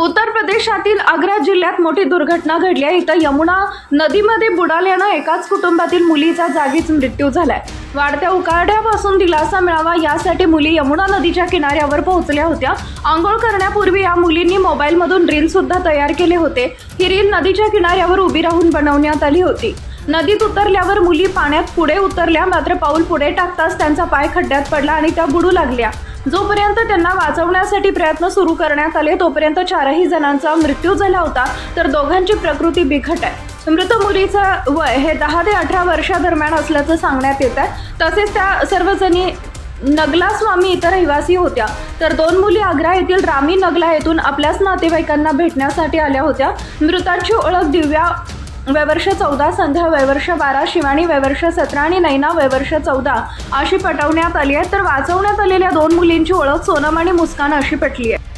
उत्तर प्रदेशातील आग्रा जिल्ह्यात मोठी दुर्घटना घडली आहे. इथं यमुना नदीमध्ये बुडाल्यानं एकाच कुटुंबातील मुलीचा जागीच मृत्यू झालाय. वाढत्या उकाड्यापासून दिलासा मिळावा यासाठी मुली यमुना नदीच्या किनाऱ्यावर पोहोचल्या होत्या. आंघोळ करण्यापूर्वी या मुलींनी मोबाईलमधून रील सुद्धा तयार केले होते. ही रील नदीच्या किनाऱ्यावर उभी राहून बनवण्यात आली होती. नदीत उतरल्यावर मुली पाण्यात पुढे उतरल्या मात्र पाऊल पुढे टाकताच त्यांचा पाय खड्ड्यात पडला आणि त्या बुडू लागल्या. जोपर्यंत त्यांना वाचवण्यासाठी प्रयत्न सुरू करण्यात आले तोपर्यंत चारही जणांचा मृत्यू झाला होता. तर दोघांची प्रकृती बिकट आहे. मृत मुलीचं वय हे दहा ते अठरा वर्षादरम्यान असल्याचं सांगण्यात येत आहे. तसेच त्या सर्वजणी नगला स्वामी इतर रहिवासी होत्या. तर दोन मुली आग्रा येथील रामी नगला येथून आपल्याच नातेवाईकांना भेटण्यासाठी आल्या होत्या. मृतांची ओळख दिव्या वयवर्ष चौदा संध्या वयवर्ष बारा शिवानी वयवर्ष सतरा आणि नैना वयवर्ष चौदा अशी पटवण्यात आली आहे. तर वाचवण्यात आलेल्या दोन मुलींची ओळख सोनम आणि मुस्कान अशी पटली आहे.